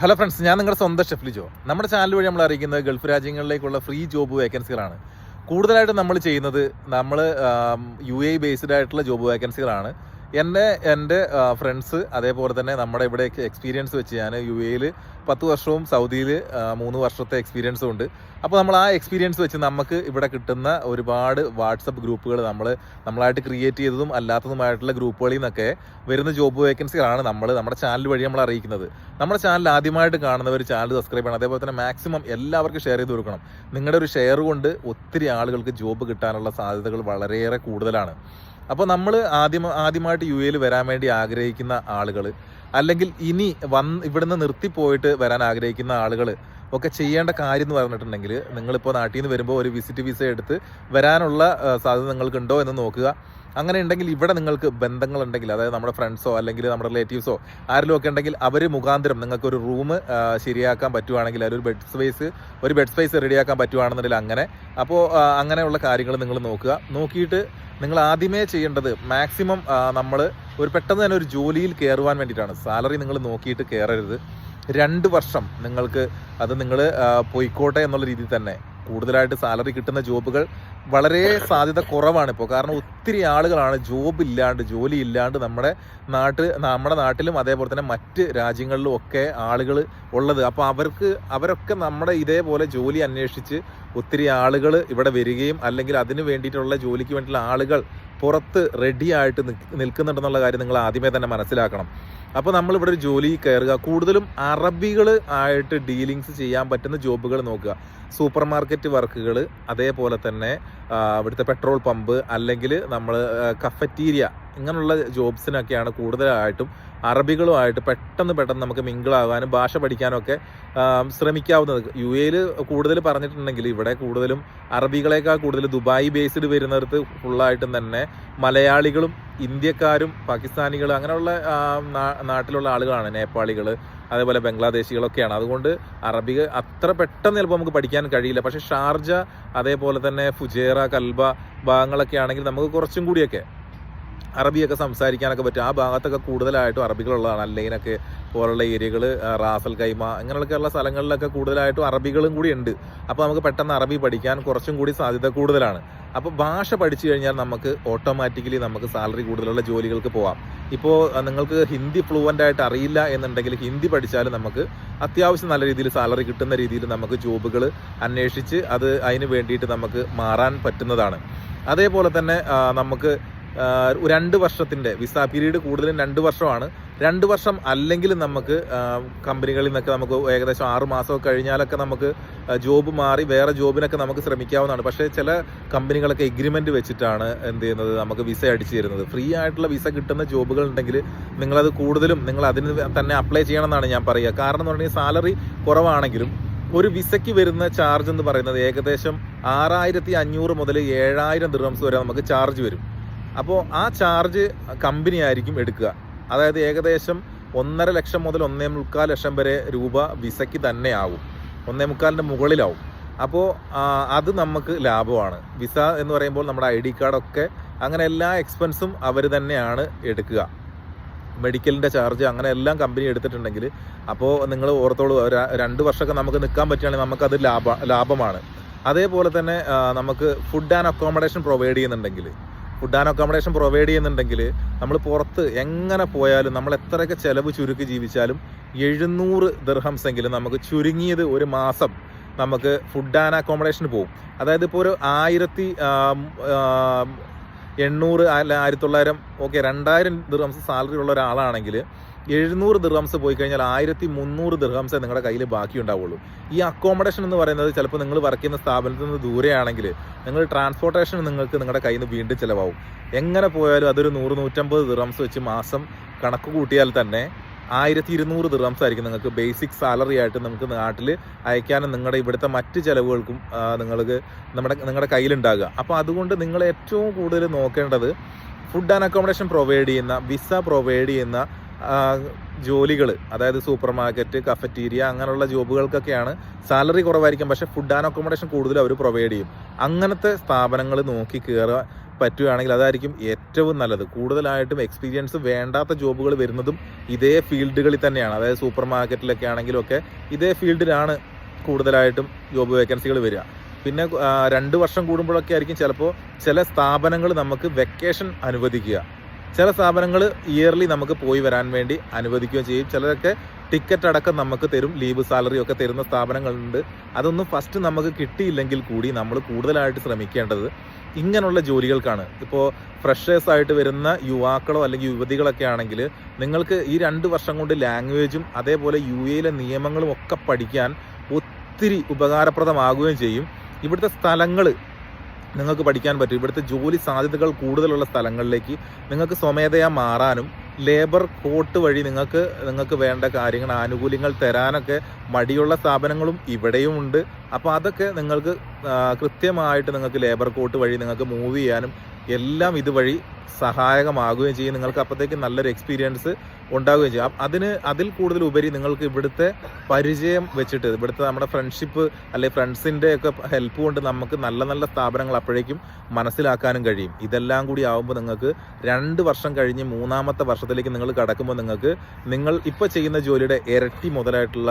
Hello friends ഞാൻ നിങ്ങളുടെ സ്വന്തം ഷെഫ്ലി ജോ നമ്മുടെ ചാനൽ വഴി നമ്മൾ അറിയിക്കുന്നത് ഗൾഫ് രാജ്യങ്ങളിലേക്കുള്ള ഫ്രീ ജോബ് വേക്കൻസികളാണ് കൂടുതലായിട്ട് നമ്മൾ ചെയ്യുന്നത് നമ്മൾ യു എ ബേസ്ഡ് ആയിട്ടുള്ള ജോബ് വേക്കൻസികളാണ് എന്റെ എന്റെ ഫ്രണ്ട്സ് അതേപോലെ തന്നെ നമ്മുടെ ഇവിടെ എക്സ്പീരിയൻസ് വെച്ച് ഞാൻ യു എയിൽ പത്ത് വർഷവും സൗദിയിൽ മൂന്ന് വർഷത്തെ എക്സ്പീരിയൻസും ഉണ്ട്. അപ്പോൾ നമ്മൾ ആ എക്സ്പീരിയൻസ് വെച്ച് നമുക്ക് ഇവിടെ കിട്ടുന്ന ഒരുപാട് വാട്സപ്പ് ഗ്രൂപ്പുകൾ നമ്മൾ നമ്മളായിട്ട് ക്രിയേറ്റ് ചെയ്തതും അല്ലാത്തതുമായിട്ടുള്ള ഗ്രൂപ്പുകളിൽ നിന്നൊക്കെ വരുന്ന ജോബ് വേക്കൻസികളാണ് നമ്മൾ നമ്മുടെ ചാനൽ വഴി നമ്മൾ അറിയിക്കുന്നത്. നമ്മുടെ ചാനൽ ആദ്യമായിട്ട് കാണുന്നവർ ചാനൽ സബ്സ്ക്രൈബ് ചെയ്യണം. അതേപോലെ തന്നെ മാക്സിമം എല്ലാവർക്കും ഷെയർ ചെയ്ത് കൊടുക്കണം. നിങ്ങളുടെ ഒരു ഷെയർ കൊണ്ട് ഒത്തിരി ആളുകൾക്ക് ജോബ് കിട്ടാനുള്ള സാധ്യതകൾ വളരെയേറെ കൂടുതലാണ്. അപ്പോൾ നമ്മൾ ആദ്യം ആദ്യമായിട്ട് യു എയിൽ വരാൻ വേണ്ടി ആഗ്രഹിക്കുന്ന ആളുകൾ അല്ലെങ്കിൽ ഇനി വന്ന് ഇവിടുന്ന് നിർത്തിപ്പോയിട്ട് വരാൻ ആഗ്രഹിക്കുന്ന ആളുകൾ ഒക്കെ ചെയ്യേണ്ട കാര്യം എന്ന് പറഞ്ഞിട്ടുണ്ടെങ്കിൽ നിങ്ങളിപ്പോൾ നാട്ടിൽ നിന്ന് വരുമ്പോൾ ഒരു വിസിറ്റ് വിസ എടുത്ത് വരാനുള്ള സാധ്യത നിങ്ങൾക്കുണ്ടോ എന്ന് നോക്കുക. അങ്ങനെ ഉണ്ടെങ്കിൽ ഇവിടെ നിങ്ങൾക്ക് ബന്ധങ്ങളുണ്ടെങ്കിൽ അതായത് നമ്മുടെ ഫ്രണ്ട്സോ അല്ലെങ്കിൽ നമ്മുടെ റിലേറ്റീവ്സോ ആരെങ്കിലും ഒക്കെ ഉണ്ടെങ്കിൽ അവർ മുഖാന്തരം നിങ്ങൾക്ക് ഒരു റൂം ശരിയാക്കാൻ പറ്റുവാണെങ്കിൽ ഒരു ബെഡ് സ്പേസ് ഒരു ബെഡ് സ്പേസ് റെഡിയാക്കാൻ പറ്റുവാണെന്നുണ്ടെങ്കിൽ അങ്ങനെ. അപ്പോൾ അങ്ങനെയുള്ള കാര്യങ്ങൾ നിങ്ങൾ നോക്കുക. നോക്കിയിട്ട് നിങ്ങൾ ആദ്യമേ ചെയ്യേണ്ടത് മാക്സിമം നമ്മൾ ഒരു പെട്ടെന്ന് തന്നെ ഒരു ജോലിയിൽ കയറുവാൻ വേണ്ടിയിട്ടാണ്. സാലറി നിങ്ങൾ നോക്കിയിട്ട് കയറരുത് രണ്ട് വർഷം നിങ്ങൾക്ക് അത് നിങ്ങൾ പൊയ്ക്കോട്ടെ എന്നുള്ള രീതിയിൽ തന്നെ. കൂടുതലായിട്ട് സാലറി കിട്ടുന്ന ജോബുകൾ വളരെ സാധ്യത കുറവാണ് ഇപ്പോൾ കാരണം ഒത്തിരി ആളുകളാണ് ജോബ് ഇല്ലാണ്ട് ജോലി ഇല്ലാണ്ട് നമ്മുടെ നാട്ട് നമ്മുടെ നാട്ടിലും അതേപോലെ തന്നെ മറ്റ് രാജ്യങ്ങളിലും ഒക്കെ ആളുകൾ ഉള്ളത്. അപ്പോൾ അവർക്ക് അവരൊക്കെ നമ്മുടെ ഇതേപോലെ ജോലി അന്വേഷിച്ച് ഒത്തിരി ആളുകൾ ഇവിടെ വരികയും അല്ലെങ്കിൽ അതിന് വേണ്ടിയിട്ടുള്ള ജോലിക്ക് വേണ്ടിയിട്ടുള്ള ആളുകൾ പുറത്ത് റെഡി ആയിട്ട് നിൽക്കുന്നുണ്ടെന്നുള്ള കാര്യം നിങ്ങൾ ആദ്യമേ തന്നെ മനസ്സിലാക്കണം. അപ്പോൾ നമ്മളിവിടെ ഒരു ജോലി കയറുക. കൂടുതലും അറബികൾ ആയിട്ട് ഡീലിങ്സ് ചെയ്യാൻ പറ്റുന്ന ജോബുകൾ നോക്കുക. സൂപ്പർ മാർക്കറ്റ് വർക്കുകൾ അതേപോലെ തന്നെ ഇവിടുത്തെ പെട്രോൾ പമ്പ് അല്ലെങ്കിൽ നമ്മൾ കഫറ്റീരിയ ഇങ്ങനെയുള്ള ജോബ്സിനൊക്കെയാണ് കൂടുതലായിട്ടും അറബികളുമായിട്ട് പെട്ടെന്ന് പെട്ടെന്ന് നമുക്ക് മിങ്കിളാകാനും ഭാഷ പഠിക്കാനും ഒക്കെ ആ, ശ്രമിക്കാവുന്നത്. യു എയിൽ കൂടുതൽ പറഞ്ഞിട്ടുണ്ടെങ്കിൽ ഇവിടെ കൂടുതലും അറബികളേക്കാൾ കൂടുതൽ ദുബായ് ബേസ്ഡ് വരുന്നിടത്ത് ഫുള്ളായിട്ടും തന്നെ മലയാളികളും ഇന്ത്യക്കാരും പാകിസ്ഥാനികളും അങ്ങനെയുള്ള നാട്ടിലുള്ള ആളുകളാണ് നേപ്പാളികൾ അതേപോലെ ബംഗ്ലാദേശികളൊക്കെയാണ്. അതുകൊണ്ട് അറബി അത്ര പെട്ടെന്ന് ചിലപ്പോൾ നമുക്ക് പഠിക്കാൻ കഴിയില്ല. പക്ഷേ ഷാർജ അതേപോലെ തന്നെ ഫുജേറ കൽബ ഭാഗങ്ങളൊക്കെ ആണെങ്കിൽ നമുക്ക് കുറച്ചും കൂടിയൊക്കെ അറബിയൊക്കെ സംസാരിക്കാനൊക്കെ പറ്റും. ആ ഭാഗത്തൊക്കെ കൂടുതലായിട്ടും അറബികളുള്ളതാണ്. അല്ലൈനൊക്കെ പോലുള്ള ഏരിയകൾ റാസൽ കൈമ അങ്ങനെയൊക്കെയുള്ള സ്ഥലങ്ങളിലൊക്കെ കൂടുതലായിട്ടും അറബികളും കൂടി ഉണ്ട്. അപ്പോൾ നമുക്ക് പെട്ടെന്ന് അറബി പഠിക്കാൻ കുറച്ചും കൂടി സാധ്യത കൂടുതലാണ്. അപ്പോൾ ഭാഷ പഠിച്ചു കഴിഞ്ഞാൽ നമുക്ക് ഓട്ടോമാറ്റിക്കലി നമുക്ക് സാലറി കൂടുതലുള്ള ജോലികൾക്ക് പോവാം. ഇപ്പോൾ നിങ്ങൾക്ക് ഹിന്ദി ഫ്ലുവന്റ് ആയിട്ട് അറിയില്ല എന്നുണ്ടെങ്കിൽ ഹിന്ദി പഠിച്ചാൽ നമുക്ക് അത്യാവശ്യം നല്ല രീതിയിൽ സാലറി കിട്ടുന്ന രീതിയിൽ നമുക്ക് ജോബുകൾ അന്വേഷിച്ച് അത് അതിന് വേണ്ടിയിട്ട് നമുക്ക് മാറാൻ പറ്റുന്നതാണ്. അതേപോലെ തന്നെ നമുക്ക് രണ്ട് വർഷത്തിന്റെ വിസ പീരീഡ് കൂടുതലും രണ്ട് വർഷമാണ്. രണ്ട് വർഷം അല്ലെങ്കിൽ നമുക്ക് കമ്പനികളിൽ നിന്നൊക്കെ നമുക്ക് ഏകദേശം ആറ് മാസമൊക്കെ കഴിഞ്ഞാലൊക്കെ നമുക്ക് ജോബ് മാറി വേറെ ജോബിനൊക്കെ നമുക്ക് ശ്രമിക്കാവുന്നതാണ്. പക്ഷേ ചില കമ്പനികളൊക്കെ എഗ്രിമെന്റ് വെച്ചിട്ടാണ് എന്ത് ചെയ്യുന്നത്? നമുക്ക് വിസ അടിച്ചു തരുന്നത്. ഫ്രീ ആയിട്ടുള്ള വിസ കിട്ടുന്ന ജോബുകൾ ഉണ്ടെങ്കിൽ നിങ്ങളത് കൂടുതലും നിങ്ങൾ അതിന് തന്നെ അപ്ലൈ ചെയ്യണമെന്നാണ് ഞാൻ പറയുക. കാരണം എന്ന് പറഞ്ഞാൽ സാലറി കുറവാണെങ്കിലും ഒരു വിസയ്ക്ക് വരുന്ന ചാർജ് എന്ന് പറയുന്നത് ഏകദേശം ആറായിരത്തി അഞ്ഞൂറ് മുതൽ ഏഴായിരം ദിർഹംസ് വരെ നമുക്ക് ചാർജ് വരും. അപ്പോൾ ആ ചാർജ് കമ്പനി ആയിരിക്കും എടുക്കുക. അതായത് ഏകദേശം ഒന്നര ലക്ഷം മുതൽ ഒന്നേ മുക്കാൽ ലക്ഷം വരെ രൂപ വിസയ്ക്ക് തന്നെ ആവും ഒന്നേ മുക്കാലിന്റെ മുകളിലാവും. അപ്പോൾ അത് നമുക്ക് ലാഭമാണ്. വിസ എന്ന് പറയുമ്പോൾ നമ്മുടെ ഐ ഡി കാർഡൊക്കെ അങ്ങനെ എല്ലാ എക്സ്പെൻസും അവർ തന്നെയാണ് എടുക്കുക. മെഡിക്കലിന്റെ ചാർജ് അങ്ങനെ എല്ലാം കമ്പനി എടുത്തിട്ടുണ്ടെങ്കിൽ അപ്പോൾ നിങ്ങൾ ഓർത്തോളൂ രണ്ട് വർഷമൊക്കെ നമുക്ക് നിൽക്കാൻ പറ്റുകയാണെങ്കിൽ നമുക്കത് ലാഭ ലാഭമാണ്. അതേപോലെ തന്നെ നമുക്ക് ഫുഡ് ആൻഡ് അക്കോമഡേഷൻ പ്രൊവൈഡ് ചെയ്യുന്നുണ്ടെങ്കിൽ ഫുഡ് ആൻഡ് അക്കോമഡേഷൻ പ്രൊവൈഡ് ചെയ്യുന്നുണ്ടെങ്കിൽ നമ്മൾ പുറത്ത് എങ്ങനെ പോയാലും നമ്മൾ എത്രയൊക്കെ ചിലവ് ചുരുക്കി ജീവിച്ചാലും എഴുന്നൂറ് ദർഹംസെങ്കിലും നമുക്ക് ചുരുങ്ങിയത് ഒരു മാസം നമുക്ക് ഫുഡ് ആൻഡ് അക്കോമഡേഷന് പോകും. അതായത് ഇപ്പോൾ ഒരു ആയിരത്തി എണ്ണൂറ് അല്ല ആയിരത്തി തൊള്ളായിരം ഓക്കെ രണ്ടായിരം ദിർഹംസ് സാലറി ഉള്ള ഒരാളാണെങ്കിൽ എഴുന്നൂറ് ദിർഹംസ് പോയി കഴിഞ്ഞാൽ ആയിരത്തി മുന്നൂറ് ദിർഹംസേ നിങ്ങളുടെ കയ്യിൽ ബാക്കി ഉണ്ടാവുള്ളൂ ഈ അക്കോമഡേഷൻ എന്ന് പറയുന്നത് ചിലപ്പോൾ നിങ്ങൾ വർക്ക് ചെയ്യുന്ന സ്ഥാപനത്തിൽ നിന്ന് ദൂരെയാണെങ്കിൽ നിങ്ങൾ ട്രാൻസ്പോർട്ടേഷൻ നിങ്ങൾക്ക് നിങ്ങളുടെ കയ്യിൽ നിന്ന് വീണ്ടും ചിലവാകും. എങ്ങനെ പോയാലും അതൊരു നൂറ് നൂറ്റമ്പത് ദിർഹംസ് വെച്ച് മാസം കണക്ക് കൂട്ടിയാൽ തന്നെ ആയിരത്തി ഇരുന്നൂറ് ദിർഹംസ് ആയിരിക്കും നിങ്ങൾക്ക് ബേസിക് സാലറി ആയിട്ട് നമുക്ക് നാട്ടിൽ അയക്കാനും നിങ്ങളുടെ ഇവിടുത്തെ മറ്റ് ചിലവുകൾക്കും നിങ്ങൾക്ക് നമ്മുടെ നിങ്ങളുടെ കയ്യിലുണ്ടാകുക അപ്പോൾ അതുകൊണ്ട് നിങ്ങൾ ഏറ്റവും കൂടുതൽ നോക്കേണ്ടത് ഫുഡ് ആൻഡ് അക്കോമഡേഷൻ പ്രൊവൈഡ് ചെയ്യുന്ന വിസ പ്രൊവൈഡ് ചെയ്യുന്ന ജോലികൾ അതായത് സൂപ്പർ മാർക്കറ്റ് കഫറ്റീരിയ അങ്ങനെയുള്ള ജോബുകൾക്കൊക്കെയാണ് സാലറി കുറവായിരിക്കും. പക്ഷേ ഫുഡ് ആൻഡ് അക്കോമഡേഷൻ കൂടുതൽ അവർ പ്രൊവൈഡ് ചെയ്യും. അങ്ങനത്തെ സ്ഥാപനങ്ങൾ നോക്കി കയറുക പറ്റുകയാണെങ്കിൽ അതായിരിക്കും ഏറ്റവും നല്ലത്. കൂടുതലായിട്ടും എക്സ്പീരിയൻസ് വേണ്ടാത്ത ജോബുകൾ വരുന്നതും ഇതേ ഫീൽഡുകളിൽ തന്നെയാണ്. അതായത് സൂപ്പർ മാർക്കറ്റിലൊക്കെ ആണെങ്കിലും ഒക്കെ ഇതേ ഫീൽഡിലാണ് കൂടുതലായിട്ടും ജോബ് വേക്കൻസികൾ വരിക. പിന്നെ രണ്ട് വർഷം കൂടുമ്പോഴൊക്കെ ആയിരിക്കും ചിലപ്പോൾ ചില സ്ഥാപനങ്ങൾ നമുക്ക് വെക്കേഷൻ അനുവദിക്കുക. ചില സ്ഥാപനങ്ങൾ ഇയർലി നമുക്ക് പോയി വരാൻ വേണ്ടി അനുവദിക്കുകയും ചെയ്യും. ചിലരൊക്കെ ടിക്കറ്റ് അടക്കം നമുക്ക് തരും ലീവ് സാലറി ഒക്കെ തരുന്ന സ്ഥാപനങ്ങളുണ്ട്. അതൊന്നും ഫസ്റ്റ് നമുക്ക് കിട്ടിയില്ലെങ്കിൽ കൂടി നമ്മൾ കൂടുതലായിട്ട് ശ്രമിക്കേണ്ടത് ഇങ്ങനെയുള്ള ജോലികൾക്കാണ്. ഇപ്പോൾ ഫ്രഷേഴ്സ് ആയിട്ട് വരുന്ന യുവാക്കളോ അല്ലെങ്കിൽ യുവതികളൊക്കെ ആണെങ്കിൽ നിങ്ങൾക്ക് ഈ രണ്ട് വർഷം കൊണ്ട് ലാംഗ്വേജും അതേപോലെ യു എയിലെ നിയമങ്ങളും ഒക്കെ പഠിക്കാൻ ഒത്തിരി ഉപകാരപ്രദമാകുകയും ചെയ്യും. ഇവിടുത്തെ സ്ഥലങ്ങൾ നിങ്ങൾക്ക് പഠിക്കാൻ പറ്റും. ഇവിടുത്തെ ജോലി സാധ്യതകൾ കൂടുതലുള്ള സ്ഥലങ്ങളിലേക്ക് നിങ്ങൾക്ക് സ്വമേധയാ മാറാനും ലേബർ കോട്ട് വഴി നിങ്ങൾക്ക് നിങ്ങൾക്ക് വേണ്ട കാര്യങ്ങൾ ആനുകൂല്യങ്ങൾ തരാനൊക്കെ മടിയുള്ള സ്ഥാപനങ്ങളും ഇവിടെയും ഉണ്ട്. അപ്പോൾ അതൊക്കെ നിങ്ങൾക്ക് കൃത്യമായിട്ട് നിങ്ങൾക്ക് ലേബർ കോട്ട് വഴി നിങ്ങൾക്ക് മൂവ് ചെയ്യാനും എല്ലാം ഇതുവഴി സഹായകമാകുകയും ചെയ്യും. നിങ്ങൾക്ക് അപ്പോഴത്തേക്ക് നല്ലൊരു എക്സ്പീരിയൻസ് ഉണ്ടാവുകയും ചെയ്യും. അതിന് അതിൽ കൂടുതൽ ഉപരി നിങ്ങൾക്ക് ഇവിടുത്തെ പരിചയം വെച്ചിട്ട് ഇവിടുത്തെ നമ്മുടെ ഫ്രണ്ട്ഷിപ്പ് അല്ലെങ്കിൽ ഫ്രണ്ട്സിന്റെ ഒക്കെ ഹെൽപ്പ് കൊണ്ട് നമുക്ക് നല്ല നല്ല സ്ഥാപനങ്ങൾ അപ്പോഴേക്കും മനസ്സിലാക്കാനും കഴിയും. ഇതെല്ലാം കൂടി ആവുമ്പോൾ നിങ്ങൾക്ക് രണ്ട് വർഷം കഴിഞ്ഞ് മൂന്നാമത്തെ വർഷത്തിലേക്ക് നിങ്ങൾ കടക്കുമ്പോൾ നിങ്ങൾക്ക് നിങ്ങൾ ഇപ്പോൾ ചെയ്യുന്ന ജോലിയുടെ ഇരട്ടി മുതലായിട്ടുള്ള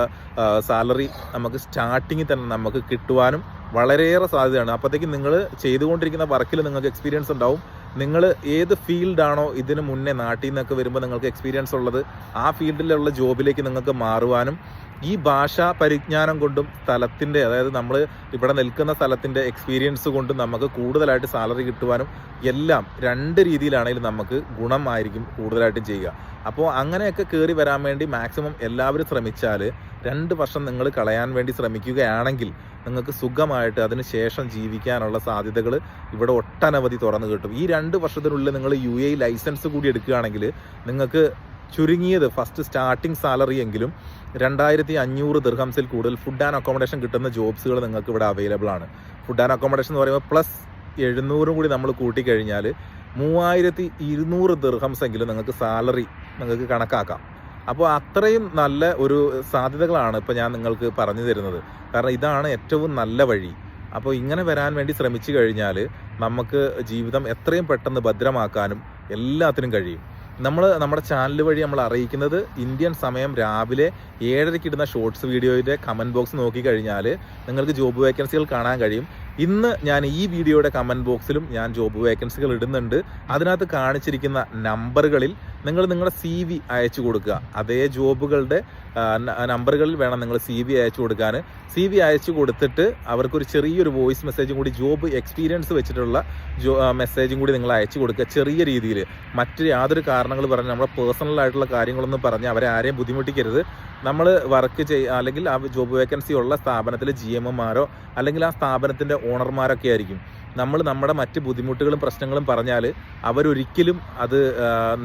സാലറി നമുക്ക് സ്റ്റാർട്ടിങ്ങിൽ തന്നെ നമുക്ക് കിട്ടുവാനും വളരെയേറെ സാധ്യതയാണ്. അപ്പോഴത്തേക്കും നിങ്ങൾ ചെയ്തുകൊണ്ടിരിക്കുന്ന വർക്കിൽ നിങ്ങൾക്ക് എക്സ്പീരിയൻസ് ഉണ്ടാവും. നിങ്ങൾ ഏത് ഫീൽഡാണോ ഇതിന് മുന്നേ നാട്ടിൽ നിന്നൊക്കെ വരുമ്പോൾ നിങ്ങൾക്ക് എക്സ്പീരിയൻസ് ഉള്ളത് ആ ഫീൽഡിലുള്ള ജോബിലേക്ക് നിങ്ങൾക്ക് മാറുവാനും ഈ ഭാഷാ പരിജ്ഞാനം കൊണ്ടും സ്ഥലത്തിന്റെ അതായത് നമ്മൾ ഇവിടെ നിൽക്കുന്ന സ്ഥലത്തിന്റെ എക്സ്പീരിയൻസ് കൊണ്ടും നമുക്ക് കൂടുതലായിട്ട് സാലറി കിട്ടുവാനും എല്ലാം രണ്ട് രീതിയിലാണെങ്കിലും നമുക്ക് ഗുണമായിരിക്കും കൂടുതലായിട്ടും ചെയ്യുക. അപ്പോൾ അങ്ങനെയൊക്കെ കയറി വരാൻ വേണ്ടി മാക്സിമം എല്ലാവരും ശ്രമിച്ചാൽ രണ്ട് വർഷം നിങ്ങൾ കളയാൻ വേണ്ടി ശ്രമിക്കുകയാണെങ്കിൽ നിങ്ങൾക്ക് സുഖമായിട്ട് അതിന് ശേഷം ജീവിക്കാനുള്ള സാധ്യതകൾ ഇവിടെ ഒട്ടനവധി തുറന്നു കിട്ടും. ഈ രണ്ട് വർഷത്തിനുള്ളിൽ നിങ്ങൾ യു എ ലൈസൻസ് കൂടി എടുക്കുകയാണെങ്കിൽ നിങ്ങൾക്ക് ചുരുങ്ങിയത് ഫസ്റ്റ് സ്റ്റാർട്ടിംഗ് സാലറി എങ്കിലും രണ്ടായിരത്തി അഞ്ഞൂറ് ദിർഹംസിൽ കൂടുതൽ ഫുഡ് ആൻഡ് അക്കോമഡേഷൻ കിട്ടുന്ന ജോബ്സുകൾ നിങ്ങൾക്ക് ഇവിടെ അവൈലബിൾ ആണ്. ഫുഡ് ആൻഡ് അക്കോമഡേഷൻ എന്ന് പറയുമ്പോൾ പ്ലസ് എഴുന്നൂറും കൂടി നമ്മൾ കൂട്ടിക്കഴിഞ്ഞാൽ മൂവായിരത്തി ഇരുന്നൂറ് ദിർഹംസ് എങ്കിലും നിങ്ങൾക്ക് സാലറി നിങ്ങൾക്ക് കണക്കാക്കാം. അപ്പോൾ അത്രയും നല്ല ഒരു സാധ്യതകളാണ് ഇപ്പോൾ ഞാൻ നിങ്ങൾക്ക് പറഞ്ഞു തരുന്നത്. കാരണം ഇതാണ് ഏറ്റവും നല്ല വഴി. അപ്പോൾ ഇങ്ങനെ വരാൻ വേണ്ടി ശ്രമിച്ചു കഴിഞ്ഞാൽ നമുക്ക് ജീവിതം എത്രയും പെട്ടെന്ന് ഭദ്രമാക്കാനും എല്ലാത്തിനും കഴിയും. നമ്മൾ നമ്മുടെ ചാനൽ വഴി നമ്മൾ അറിയിക്കുന്നത് ഇന്ത്യൻ സമയം രാവിലെ ഏഴരയ്ക്ക് ഇടുന്ന ഷോർട്സ് വീഡിയോയുടെ കമന്റ് ബോക്സ് നോക്കിക്കഴിഞ്ഞാൽ നിങ്ങൾക്ക് ജോബ് വേക്കൻസികൾ കാണാൻ കഴിയും. ഇന്ന് ഞാൻ ഈ വീഡിയോയുടെ കമന്റ് ബോക്സിലും ഞാൻ ജോബ് വേക്കൻസികൾ ഇടുന്നുണ്ട്. അതിനകത്ത് കാണിച്ചിരിക്കുന്ന നമ്പറുകളിൽ നിങ്ങൾ നിങ്ങളുടെ സി വി അയച്ചു കൊടുക്കുക. അതേ ജോബുകളുടെ നമ്പറുകളിൽ വേണം നിങ്ങൾ സി വി അയച്ചു കൊടുക്കാൻ. സി വി അയച്ചു കൊടുത്തിട്ട് അവർക്കൊരു ചെറിയൊരു വോയിസ് മെസ്സേജും കൂടി ജോബ് എക്സ്പീരിയൻസ് വെച്ചിട്ടുള്ള ജോ മെസ്സേജും കൂടി നിങ്ങൾ അയച്ചു കൊടുക്കുക ചെറിയ രീതിയിൽ. മറ്റ് യാതൊരു കാരണങ്ങൾ പറഞ്ഞ് നമ്മുടെ പേഴ്സണലായിട്ടുള്ള കാര്യങ്ങളൊന്നും പറഞ്ഞ് അവരെ ആരെയും ബുദ്ധിമുട്ടിക്കരുത്. നമ്മൾ വർക്ക് ചെയ്യ അല്ലെങ്കിൽ ആ ജോബ് വേക്കൻസി ഉള്ള സ്ഥാപനത്തിലെ ജി എം എമാരോ അല്ലെങ്കിൽ ആ സ്ഥാപനത്തിന്റെ ഓണർമാരൊക്കെ ആയിരിക്കും. നമ്മൾ നമ്മുടെ മറ്റ് ബുദ്ധിമുട്ടുകളും പ്രശ്നങ്ങളും പറഞ്ഞാൽ അവരൊരിക്കലും അത്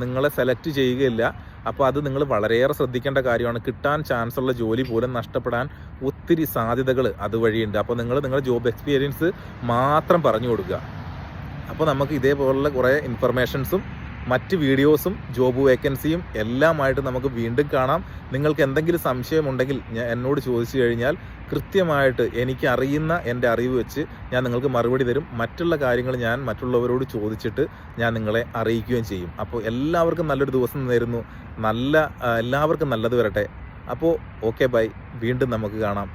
നിങ്ങളെ സെലക്ട് ചെയ്യുകയില്ല. അപ്പോൾ അത് നിങ്ങൾ വളരെയേറെ ശ്രദ്ധിക്കേണ്ട കാര്യമാണ്. കിട്ടാൻ ചാൻസ് ഉള്ള ജോലി പോലും നഷ്ടപ്പെടാൻ ഒത്തിരി സാധ്യതകൾ അതുവഴിയുണ്ട്. അപ്പോൾ നിങ്ങൾ നിങ്ങളുടെ ജോബ് എക്സ്പീരിയൻസ് മാത്രം പറഞ്ഞു കൊടുക്കുക. അപ്പോൾ നമുക്ക് ഇതേപോലുള്ള കുറേ ഇൻഫർമേഷൻസും മറ്റ് വീഡിയോസും ജോബ് വേക്കൻസിയും എല്ലാമായിട്ട് നമുക്ക് വീണ്ടും കാണാം. നിങ്ങൾക്ക് എന്തെങ്കിലും സംശയമുണ്ടെങ്കിൽ ഞാൻ എന്നോട് ചോദിച്ചു കഴിഞ്ഞാൽ കൃത്യമായിട്ട് എനിക്ക് അറിയുന്ന എന്റെ അറിവ് വെച്ച് ഞാൻ നിങ്ങൾക്ക് മറുപടി തരും. മറ്റുള്ള കാര്യങ്ങൾ ഞാൻ മറ്റുള്ളവരോട് ചോദിച്ചിട്ട് ഞാൻ നിങ്ങളെ അറിയിക്കുകയും ചെയ്യും. അപ്പോൾ എല്ലാവർക്കും നല്ലൊരു ദിവസം നേരുന്നു. നല്ല എല്ലാവർക്കും നല്ലത് വരട്ടെ. അപ്പോൾ ഓക്കെ ബൈ. വീണ്ടും നമുക്ക് കാണാം.